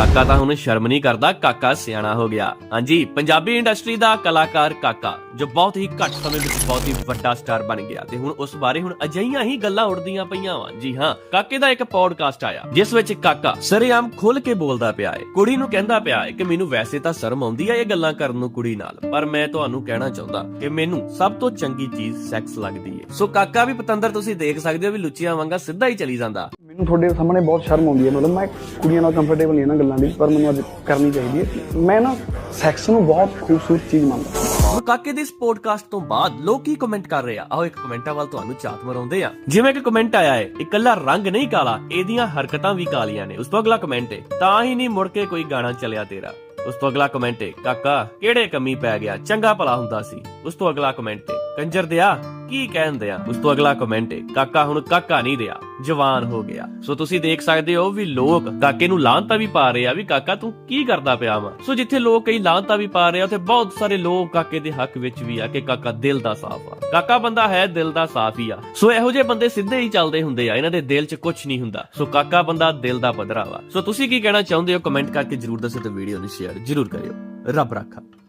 ਕਾਕਾ ਤਾਂ ਹੁਣ ਸ਼ਰਮ ਨਹੀਂ ਕਰਦਾ, ਕਾਕਾ ਸਿਆਣਾ ਹੋ ਗਿਆ। ਹਾਂਜੀ, ਪੰਜਾਬੀ ਇੰਡਸਟਰੀ ਦਾ ਕਲਾਕਾਰ ਕਾਕਾ, ਜੋ ਬਹੁਤ ਹੀ ਘੱਟ ਸਮੇਂ ਵਿੱਚ ਬਹੁਤ ਹੀ ਵੱਡਾ ਸਟਾਰ ਬਣ ਗਿਆ ਤੇ ਹੁਣ ਉਸ ਬਾਰੇ ਹੁਣ ਅਜਈਆਂ ਹੀ ਗੱਲਾਂ ਉੱਡਦੀਆਂ ਪਈਆਂ ਵਾ। ਜੀ ਹਾਂ, ਕਾਕੇ ਦਾ ਇੱਕ ਪੌਡਕਾਸਟ ਆਇਆ, ਜਿਸ ਵਿੱਚ ਕਾਕਾ ਸਰੇਆਮ ਖੁੱਲ ਕੇ ਬੋਲਦਾ ਪਿਆ ਹੈ ਕੁੜੀ ਨੂੰ ਕਹਿੰਦਾ ਪਿਆ ਹੈ ਕਿ ਮੈਨੂੰ ਵੈਸੇ ਤਾਂ ਸ਼ਰਮ ਆਉਂਦੀ ਆ ਇਹ ਗੱਲਾਂ ਕਰਨ ਨੂੰ ਕੁੜੀ ਨਾਲ, ਪਰ ਮੈਂ ਤੁਹਾਨੂੰ ਕਹਿਣਾ ਚਾਹੁੰਦਾ ਕਿ ਮੈਨੂੰ ਸਭ ਤੋਂ ਚੰਗੀ ਚੀਜ਼ ਸੈਕਸ ਲੱਗਦੀ ਹੈ ਸੋ ਕਾਕਾ ਵੀ ਪਤੰਦਰ ਤੁਸੀਂ ਦੇਖ ਸਕਦੇ ਹੋ ਵੀ ਲੁੱਚੀਆਂ ਵਾਂਗਾ ਸਿੱਧਾ ਹੀ ਚਲੀ ਜਾਂਦਾ। ਤੁਹਾਡੇ ਸਾਹਮਣੇ ਬਹੁਤ ਸ਼ਰਮ ਆਉਂਦੀ ਹੈ। ਮਤਲਬ ਮੈਂ ਕੁੜੀਆਂ ਨਾਲ ਕੰਫਰਟੇਬਲ ਨਹੀਂ ਇਹਨਾਂ ਗੱਲਾਂ ਦੀ, ਪਰ ਮੈਨੂੰ ਅੱਜ ਕਰਨੀ ਚਾਹੀਦੀ ਹੈ ਮੈਂ ਨਾ ਸੈਕਸ ਨੂੰ ਬਹੁਤ ਖੂਬਸੂਰਤ ਚੀਜ਼ ਮੰਨਦਾ। ਹੁਣ ਕਾਕੇ ਦੇ ਇਸ ਪੋਡਕਾਸਟ ਤੋਂ ਬਾਅਦ ਲੋਕ ਕਮੈਂਟ ਕਰ ਰਹੇ ਆ। ਆਓ ਇੱਕ ਕਮੈਂਟਾਂ ਵੱਲ ਤੁਹਾਨੂੰ ਝਾਤ ਮਰਾਉਂਦੇ ਆ। ਜਿਵੇਂ ਕਿ ਕਮੈਂਟ ਆਇਆ ਹੈ, ਇਕੱਲਾ ਰੰਗ ਨਹੀਂ ਕਾਲਾ, ਇਹਦੀਆਂ ਹਰਕਤਾਂ ਵੀ ਕਾਲੀਆਂ ਨੇ। ਉਸ ਤੋਂ ਅਗਲਾ ਕਮੈਂਟ ਹੈ, ਤਾਂ ਹੀ ਨਹੀਂ ਮੁੜ ਕੇ ਕੋਈ ਗਾਣਾ ਚੱਲਿਆ ਤੇਰਾ। ਉਸ ਤੋਂ ਅਗਲਾ ਕਮੈਂਟ ਹੈ, ਕਾਕਾ, ਕਿਹੜੇ ਕਮੀ ਪੈ ਗਿਆ? ਚੰਗਾ ਭਲਾ ਹੁੰਦਾ ਸੀ। ਉਸ ਤੋਂ ਅਗਲਾ ਕਮੈਂਟ ਹੈ ਕੰਜਰ ਦਿਆ, ਕੀ ਕਹਿਣ ਆ ਉਸ ਤੋਂ ਅਗਲਾ ਕਮੈਂਟ ਹੈ ਕਾਕਾ ਹੁਣ ਕਾਕਾ ਨਹੀਂ ਰਿਹਾ ਜਵਾਨ ਹੋ ਗਿਆ। ਸੋ ਤੁਸੀਂ ਦੇਖ ਸਕਦੇ ਹੋ ਵੀ ਲੋਕ ਕਾਕੇ ਨੂੰ ਲਾਂਤਾ ਵੀ ਪਾ ਰਹੇ ਆ ਵੀ ਕਾਕਾ ਤੂੰ ਕੀ ਕਰਦਾ ਪਿਆ ਵਾ? ਸੋ ਜਿੱਥੇ ਲੋਕ ਕਈ ਲਾਂਤਾ ਵੀ ਪਾ ਰਹੇ ਆ, ਉੱਥੇ ਬਹੁਤ ਸਾਰੇ ਲੋਕ ਕਾਕੇ ਦੇ ਹੱਕ ਵਿੱਚ ਵੀ ਆ ਕਿ ਕਾਕਾ ਦਿਲ ਦਾ ਸਾਫ਼ ਆ। ਕਾਕਾ ਬੰਦਾ ਹੈ, ਦਿਲ ਦਾ ਸਾਫ਼ ਹੀ ਆ। ਸੋ ਇਹੋ ਜਿਹੇ ਬੰਦੇ ਸਿੱਧੇ ਹੀ ਚੱਲਦੇ ਹੁੰਦੇ ਆ, ਇਹਨਾਂ ਦੇ ਦਿਲ 'ਚ ਕੁਝ ਨਹੀਂ ਹੁੰਦਾ। ਸੋ ਕਾਕਾ ਬੰਦਾ ਦਿਲ ਦਾ ਪੱਧਰਾ ਵਾ। ਸੋ ਤੁਸੀਂ ਕੀ ਕਹਿਣਾ ਚਾਹੁੰਦੇ ਹੋ ਕਮੈਂਟ ਕਰਕੇ ਜਰੂਰ ਦੱਸੋ ਤੇ ਵੀਡੀਓ ਨੂੰ ਸ਼ੇਅਰ ਜਰੂਰ ਕਰਿਓ। ਰੱਬ ਰੱਖਾ।